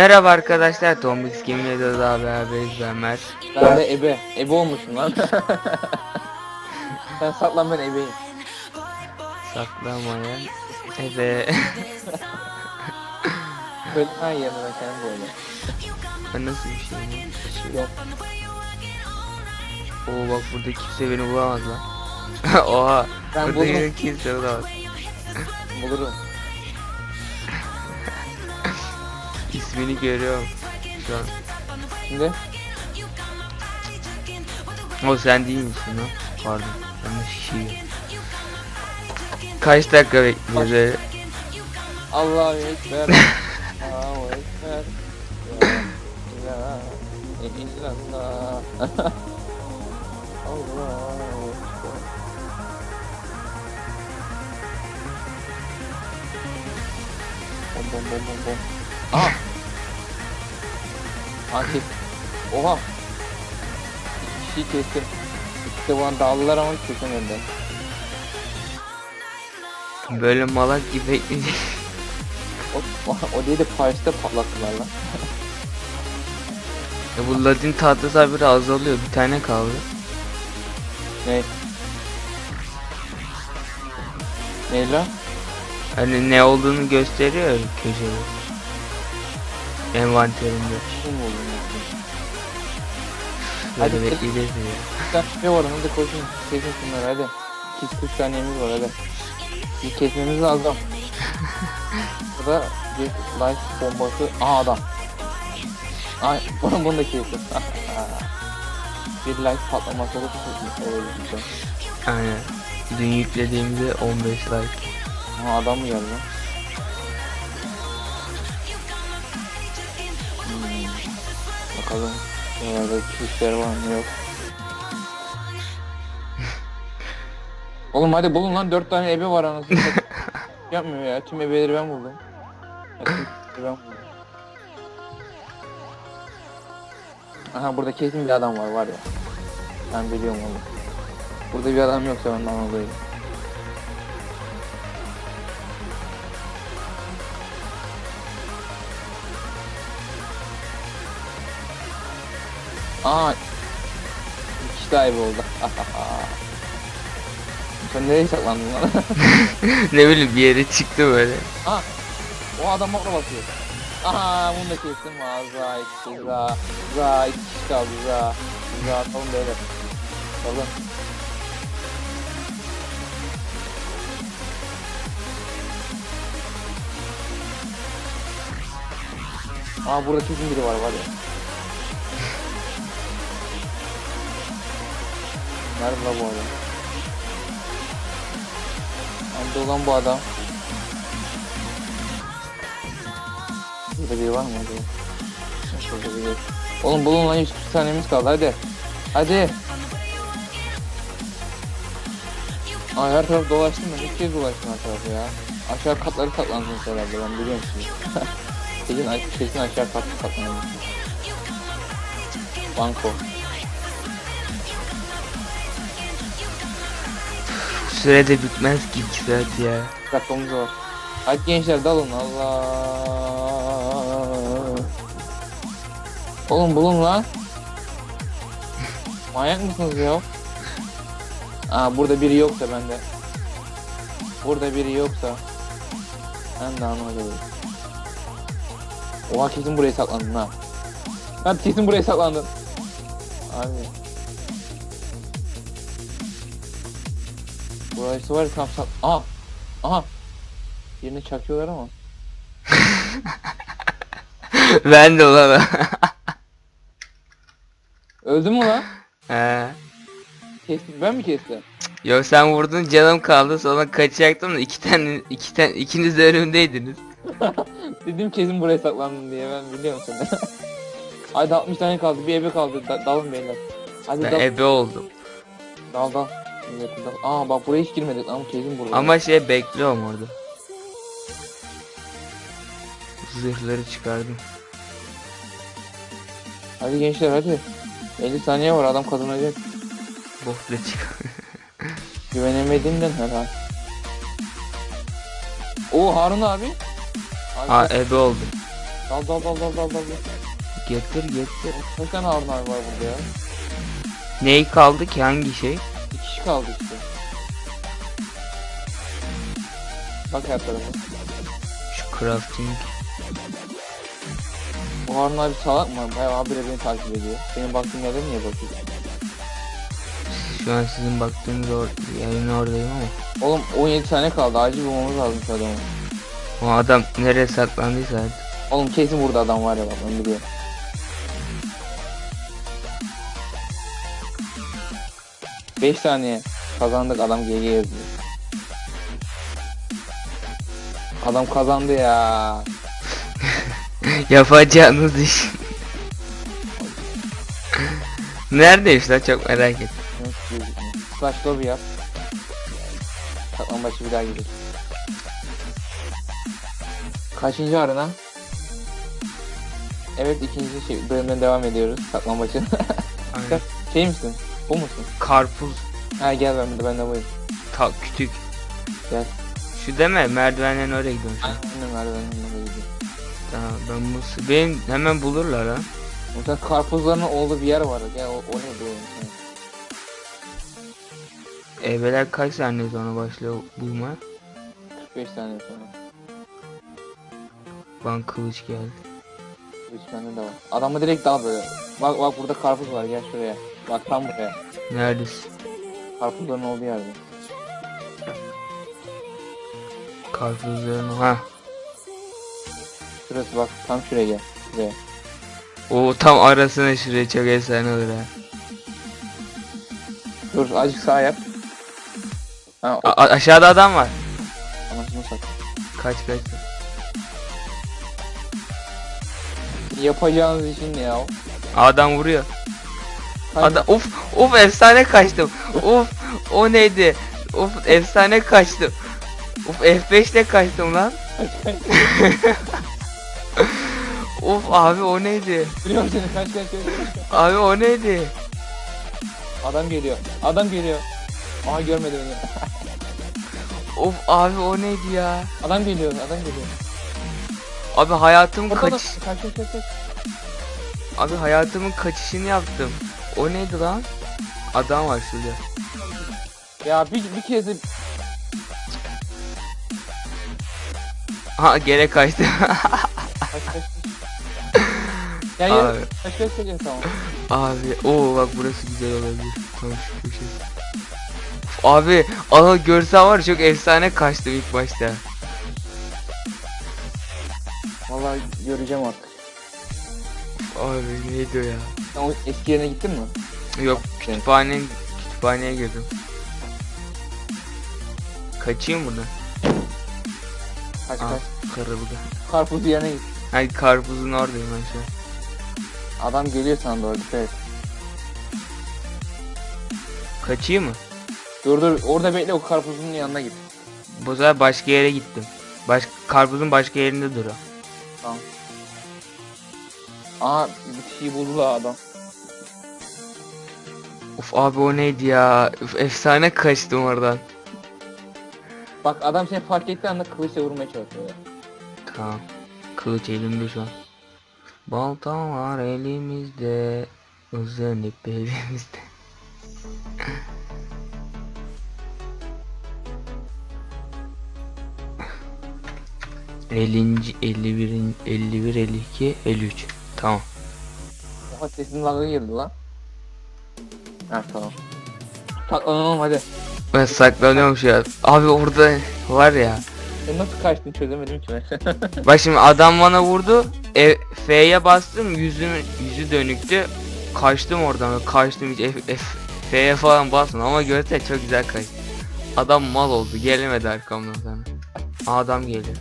Merhaba arkadaşlar, Tombix Gaming'de daha beraberiz ben Mert. Ben de ebe. Ebe olmuşum lan. Sen saklan ben ebeyim. Saklamayan eve. Böyle ha ben kendim böyle. Bu nasıl bir şey bu? Yok. Oo bak burada kimse beni bulamaz lan. Oha. Ben burada yine kimse bulamaz. Bulurum. İsmini görüyorum şu an. Şimdi O sen değil misin lan? Pardon. Yanlış kişiyi. Kaç dakika bekliyoruz? Allahu Ekber. Allahu Ekber. İlahe illallah. Allahu. Bom bom bom bom bom. Aha. Akif. Oha. İki kişiyi kestim. İkisi de bana dağıldılar ama hiç kesemediler. Böyle malak gibi bekleyecek. O, o değil de Paris'te patlattılar lan. Ya bu ladin tahtası haberi azalıyor. Bir tane kaldı. Ne? Ne lan? Hani ne olduğunu gösteriyor köşede. Böyle Hadi kız. bekleyeceğiz ya. Ne var hadi koşun. Kesin şunları hadi. 2 3 saniyemiz var hadi. Bir kesmemiz lazım. Burada bir life bombası. Aha adam. Ay bunu, bunu da kesin. bir life patlaması da olabilir. Aynen. Dün yüklediğimde 15 like. Aha adam mı geldi Bakalım. Nerede kişiler var mı yok. Oğlum hadi bulun lan dört tane ebe var anasını. Yapmıyor ya tüm ebeleri ben buldum. Ya, tüm ebeleri ben buldum. Aha burada kesin bir adam var var ya. Ben biliyorum onu. Burada bir adam yoksa ben de Aa. Bir kişi daha oldu. Sen nereye saklandın lan? ne bileyim bir yere çıktı böyle. Aa. O adam orada bakıyor. Aha bunu da kestim. Aa za iki za. Za iki kişi kaldı za. Za atalım böyle. Atalım. Aa burada kesin biri var var ya. Nerede la bu adam? Nerede olan bu adam? Burada biri var mı acaba? Şurada biri. Oğlum bulun lan 140 saniyemiz kaldı hadi. Hadi. Ay her taraf dolaştım ben ilk kez dolaştım her tarafı ya. Aşağı katları katlandınız herhalde ben biliyorum sizi. kesin, kesin aşağı katlı katlandınız. Banko. Sürede bitmez ki 2 saat ya. Dakikamız var. Hadi gençler dalın Allah. Oğlum bulun lan. Manyak mısınız ya? Aa burada biri yoksa bende. Burada biri yoksa ben de anlamadım. Oha kesin buraya saklandın ha. Lan kesin buraya saklandın. Abi. Burası var sak... Aha! Aha! Birini çakıyorlar ama. ben de ulan. Öldü mü lan? He. Kestim. Ben mi kestim? Yo sen vurdun canım kaldı sonra kaçacaktım da iki tane iki tane ikiniz de önümdeydiniz. Dedim kesin buraya saklandım diye ben biliyorum seni. Hadi 60 tane kaldı. Bir ebe kaldı. Da- dalın beyler. Hadi Ben dal. ebe oldum. dal dal. Aa bak buraya hiç girmedik ama kesin burada. Ama şey bekliyorum orada. Zırhları çıkardım. Hadi gençler hadi. 50 saniye var adam kazanacak. Bok da çıkar. Güvenemediğimden herhalde. Oo Harun abi. Abi Aa ebe oldum. Dal dal dal dal dal dal. Getir getir. Kaç tane Harun abi var burada ya? Ney kaldı ki hangi şey? Kaldı işte. Bak her tarafa. Şu crafting. O Harun abi salak mı? Bayağı habire beni takip ediyor. Senin baktığın yerden niye bakıyorsun? Şu an sizin baktığınız or yayın oradayım ama. Oğlum 17 tane kaldı. Acil bulmamız lazım şu adamı. O adam nereye saklandıysa artık. Oğlum kesin burada adam var ya bak ben biliyorum. Beş saniye kazandık adam GG yazıyor. Adam kazandı ya. Yapacağınız iş. Neredeymiş lan çok merak gözükmüyor? Slash lobby yap. Saklan başı bir daha gidelim. Kaçıncı arena? Evet ikinci şey, bölümden devam ediyoruz. Saklan başı. Şey misin? Bu musun? Karpuz Ha gel ben de ben de buyum. ta kütük. Gel. Şu deme merdivenden oraya gidiyorum şu an. Aynen merdivenin yanına gidiyorum. Tamam ben bu benim hemen bulurlar ha. Mesela karpuzların olduğu bir yer var. Gel o, o ne bu? Ebeler kaç saniye sonra başlıyor bulma? 45 saniye sonra. Bana kılıç geldi. Üç bende de var. Adamı direkt dal böyle. Bak bak burada karpuz var gel şuraya. Bak tam buraya. Neredesin? Karpuzların olduğu yerde. Karpuzların ha. Şurası bak tam şuraya gel. Şuraya. O tam arasına şuraya çok efsane olur ha. Dur azıcık sağ yap. Ha o A- aşağıda adam var. anasını sat. Kaç kaç. Yapacağınız işin ne ya? Adam vuruyor. Adam of of efsane kaçtım. of o neydi? Of efsane kaçtım. Of F5 ile kaçtım lan. Of abi o neydi? Biliyorum seni kaç kaç kaç. Abi o neydi? Adam geliyor. Adam geliyor. Aha görmedi beni. Of abi o neydi ya? Adam geliyor. Adam geliyor. Abi kaç kaç kaç kaç. kaç. Abi hayatımın kaçışını yaptım. O neydi lan? Adam var şurada. Ya bir, bir kez de Ha gene kaçtı. kaç kaç. Ya ya abi, kaç kaç kaç tamam. abi o bak burası güzel olabilir. Tam şu köşesi. Abi ama görsen var çok efsane kaçtım ilk başta. Vallahi göreceğim artık. Abi neydi o ya? Sen o eski yerine gittin mi? Yok kütüphane kütüphaneye girdim. Kaçayım buradan. Kaç Aa, kaç. kırıldı. Karpuz yerine git. Hani karpuzun oradayım ben şu an. Adam geliyor sana doğru dikkat et. Kaçayım mı? Dur dur orada bekle o karpuzun yanına git. Bu sefer başka yere gittim. Baş karpuzun başka yerinde dur o. Tamam. Aa bir kişiyi buldu la adam. Of abi o neydi ya? Üf, efsane kaçtım oradan. Bak adam seni fark ettiği anda kılıçla vurmaya çalışıyor. Tamam. Kılıç elimde şu an. Balta var elimizde. Uzun ip elimizde. Elinci 51 51 52 53 tamam Oha sesin lag'a girdi lan. Ha tamam. Saklanalım hadi. ben saklanıyorum şu an abi orada var ya Sen nasıl kaçtın çözemedim ki ben. Bak şimdi adam bana vurdu. E, F'ye bastım yüzüm yüzü dönüktü. Kaçtım oradan. Kaçtım hiç F, F, F'ye falan basmadım ama görse çok güzel kaçtı. Adam mal oldu. Gelemedi arkamdan sana. Adam geliyor.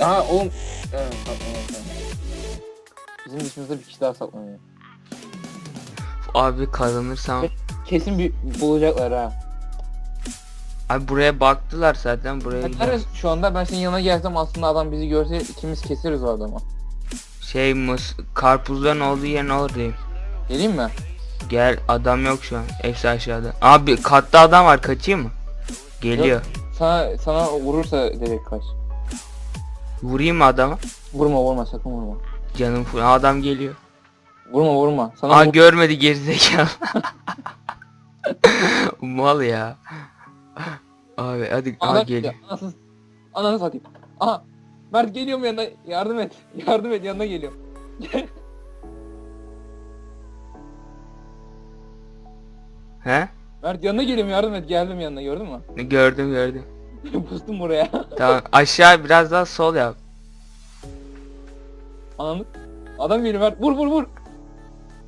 Aha oğlum. Evet saklanalım. Bizim dışımızda bir kişi daha saklanıyor. Abi kazanırsam. Kesin bir bulacaklar ha. Abi buraya baktılar zaten buraya gider. Şu anda ben senin yanına gelsem aslında adam bizi görse ikimiz keseriz o adamı. Şey mus karpuzların olduğu yer ne olur diyeyim. Geleyim mi? Gel adam yok şu an. Hepsi aşağıda. Abi katta adam var kaçayım mı? Geliyor. Sana sana vurursa direkt kaç. Vurayım mı adama? Vurma vurma sakın vurma. Canım full. Adam geliyor. Vurma vurma. Sana Aa vur- görmedi gerizekalı. Mal ya. Abi hadi aa, Adam geliyor. geliyor. Anasını, ananı satayım. Aha. Mert geliyor mu yanına? Yardım et. Yardım et yanına geliyor. He? Mert yanına geliyorum yardım et. Geldim yanına gördün mü? Gördüm gördüm. Pustum buraya. Tamam aşağı biraz daha sol yap. Ananı. Adam geliyor Mert. Vur vur vur.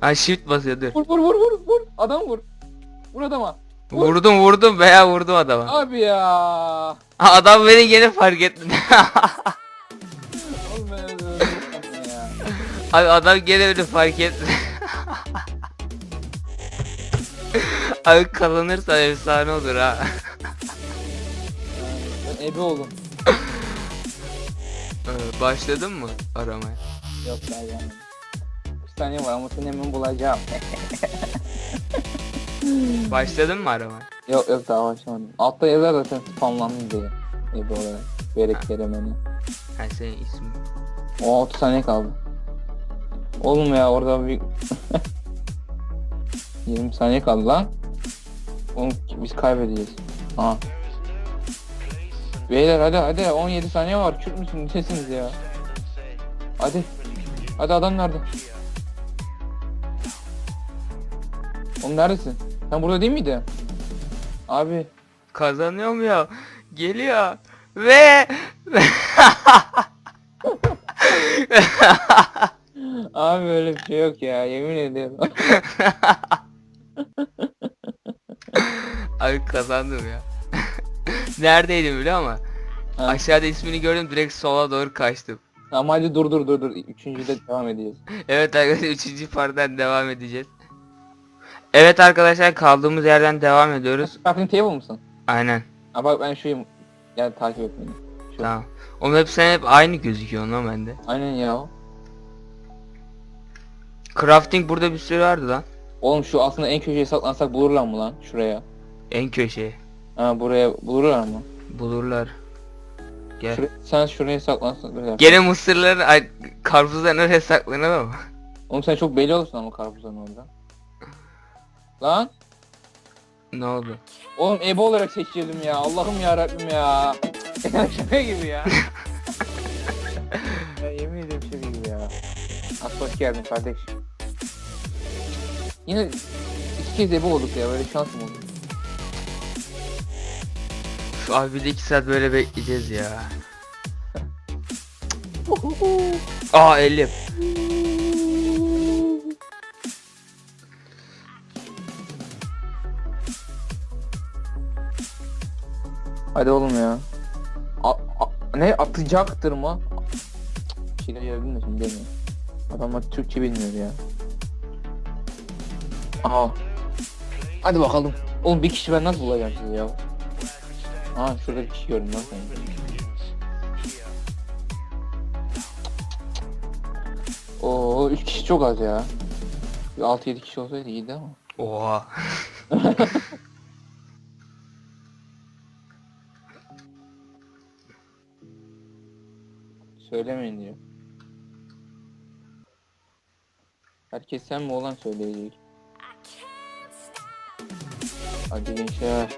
Ha shift basıyor dur. Vur vur vur vur vur. Adam vur. Vur adama. Vur. Vurdum vurdum veya vurdum adama. Abi ya. Ha, adam beni gene fark etti. Oğlum ben öyle öldüm ya. Abi adam gene beni fark etti. Abi kazanırsan efsane olur ha. Ben ebe oldum. Ee, Başladın mı aramaya? Yok daha yani. Saniye var ama seni hemen bulacağım. Başladın mı aramaya? yok yok daha başlamadım. Altta yazar zaten spamlandı diye. Ebe olarak. Berek Keremeni. Ha senin ismin. O 30 saniye kaldı. Oğlum ya orada bir 20 saniye kaldı lan. Oğlum biz kaybedeceğiz. Ha. Beyler hadi hadi 17 saniye var. Kürt müsün? Nesiniz ya? Hadi. Hadi adam nerede? Oğlum neredesin? Sen burada değil miydin? Abi. Kazanıyorum ya. Geliyor. Ve Abi öyle bir şey yok ya. Yemin ediyorum. Abi kazandım ya. Neredeydim biliyor musun? Ha. Aşağıda ismini gördüm direkt sola doğru kaçtım. Tamam hadi dur dur dur dur. Üçüncüde devam edeceğiz. Evet arkadaşlar 3. pardan devam edeceğiz. Evet arkadaşlar kaldığımız yerden devam ediyoruz. Crafting table mısın? Aynen. Ha bak ben şuyum. Gel takip et beni. Şu. Tamam. Oğlum hep sen hep aynı gözüküyor lan bende. Aynen ya. Crafting burada bir sürü vardı lan. Oğlum şu aslında en köşeye saklansak bulurlar mı lan? Şuraya. En köşeye. Ha buraya bulurlar mı? Bulurlar. Gel. Şuraya, sen şuraya saklansın. Böyle. Gene mısırların, ay, karpuzların oraya saklanalım? Oğlum sen çok belli olursun ama karpuzların orada. Lan. ne oldu? Oğlum ebe olarak seçildim ya. Allah'ım ya Rabbim ya. şaka gibi ya. ya yemin ederim şaka gibi ya. Az hoş geldin kardeş. Yine iki kez ebe olduk ya. Böyle şansım oldu. Şu abi bir de iki saat böyle bekleyeceğiz ya. Aa elim. Hadi oğlum ya. A- a- ne atacaktır mı? Bir şeyler yazdım da şimdi demiyorum. Adamlar Türkçe bilmiyor ya. Aha. Hadi bakalım. Oğlum bir kişi ben nasıl bulacağım sizi ya? Aa şurada bir kişi gördüm lan sen. Oo 3 kişi çok az ya. Bir 6-7 kişi olsaydı iyiydi ama. Oha. Söylemeyin diyor. Herkes sen mi olan söyleyecek. Hadi gençler.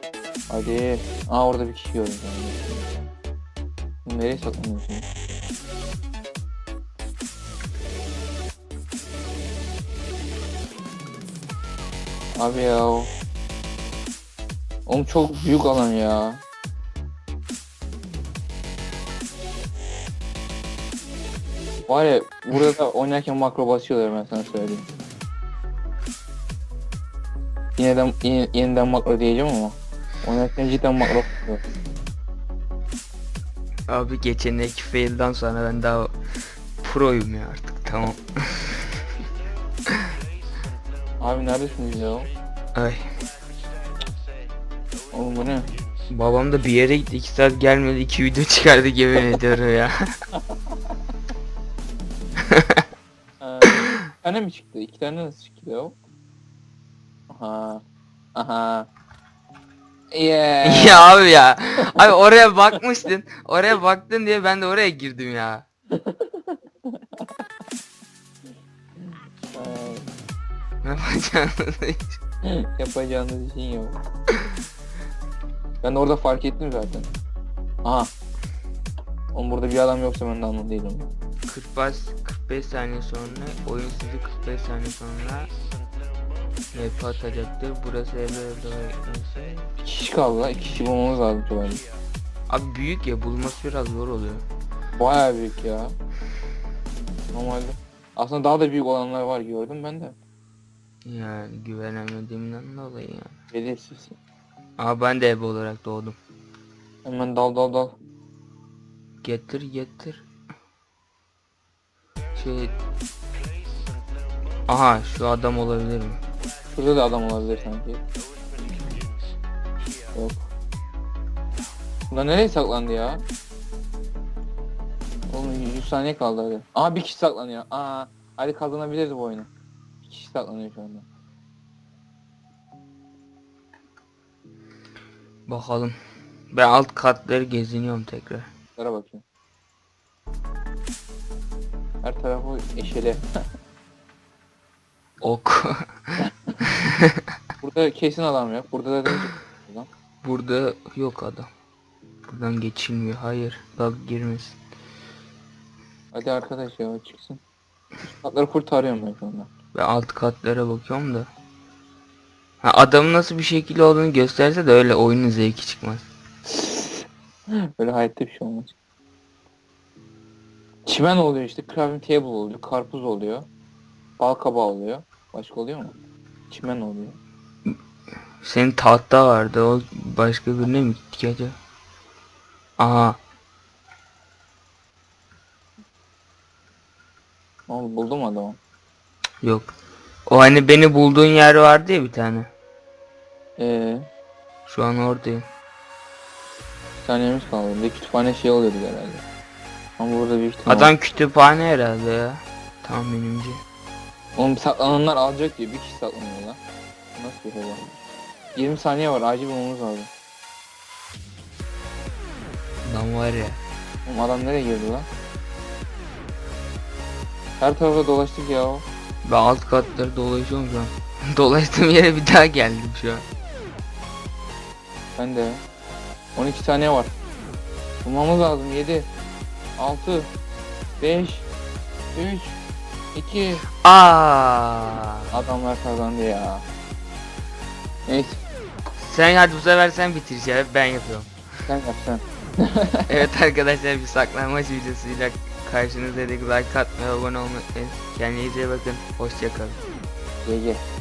Hadi. Aa orada bir kişi gördüm. ben. Nereye saklanıyorsun? Abi ya. Oğlum çok büyük alan ya. Var ya burada da oynarken makro basıyorlar ben sana söyleyeyim. Yeniden, yine, yeniden makro diyeceğim ama oynarken cidden makro basıyor. Abi geçen iki fail'dan sonra ben daha proyum ya artık tamam. Abi neredesiniz ya? Ay. Oğlum bu ne? Babam da bir yere gitti iki saat gelmedi iki video çıkardı yemin ediyorum ya. tane mi çıktı? İki tane nasıl çıktı ya? Aha. Aha. Yeah. ya abi ya. Abi oraya bakmıştın. Oraya baktın diye ben de oraya girdim ya. Ne yapacağım? Yapacağınız işin yok. Ben de orada fark ettim zaten. Aha. Oğlum burada bir adam yoksa ben de anlam değilim. 45 45 saniye sonra oyun sizi 45 saniye sonra map atacaktır. Burası evre. Bir kişi kaldı la. İki kişi bulmamız lazım tuvalde. Abi büyük ya bulması biraz zor oluyor. Baya büyük ya. Normalde. Aslında daha da büyük olanlar var gördüm ben de. Yani güvenemediğimden dolayı ya. Belirsiz. Ama ben de ebe olarak doğdum. Hemen dal dal dal. Getir getir. Şey... Aha şu adam olabilir mi? Şurada da adam olabilir sanki. Yok. Bunlar nereye saklandı ya? Oğlum 100 saniye kaldı hadi. Aa bir kişi saklanıyor. Aa hadi kazanabiliriz bu oyunu. Bir kişi saklanıyor şu anda. Bakalım. Ben alt katları geziniyorum tekrar. Şuraya bakayım. Her tarafı eşele. Ok. Burada kesin adam yok. Burada da değil. Adam. Burada yok adam. Buradan geçilmiyor. Hayır. Bak girmesin. Hadi arkadaş ya çıksın. Üst Katları kurtarıyorum ben şu anda. Ben alt katlara bakıyorum da. Ha, adamın nasıl bir şekilde olduğunu gösterse de öyle oyunun zevki çıkmaz. Böyle hayatta bir şey olmaz. Çimen oluyor işte. Crafting table oluyor. Karpuz oluyor. Bal kabağı oluyor. Başka oluyor mu? Çimen oluyor. Senin tahta vardı. O başka birine mi gitti ki acaba? Aha. Oğlum buldum adamı. Yok. O hani beni bulduğun yer vardı ya bir tane. Eee Şu an oradayım. bir saniyemiz kaldı. Bir de kütüphane şey oluyordu herhalde. Ama burada büyük ihtimal. Adam kütüphane herhalde ya. Tahminimce. Oğlum saklananlar alacak diye bir kişi saklanıyor lan. Nasıl bir olay? 20 saniye var acil bulmamız lazım. Lan var ya. Oğlum adam nereye girdi lan? Her tarafa dolaştık ya. Ben alt katları dolaşıyorum şu an. Dolaştığım yere bir daha geldim şu an. Ben de. 12 saniye var. Bulmamız lazım. 7 6 5 3 2 Aa. Adamlar kazandı ya. Neyse Sen hadi bu sefer sen bitir ya. Ben yapıyorum. sen yap sen. evet arkadaşlar bir saklanmaç videosuyla karşınızdaydık. Like atmayı, abone olmayı unutmayın. Kendinize iyi bakın. Hoşçakalın. GG.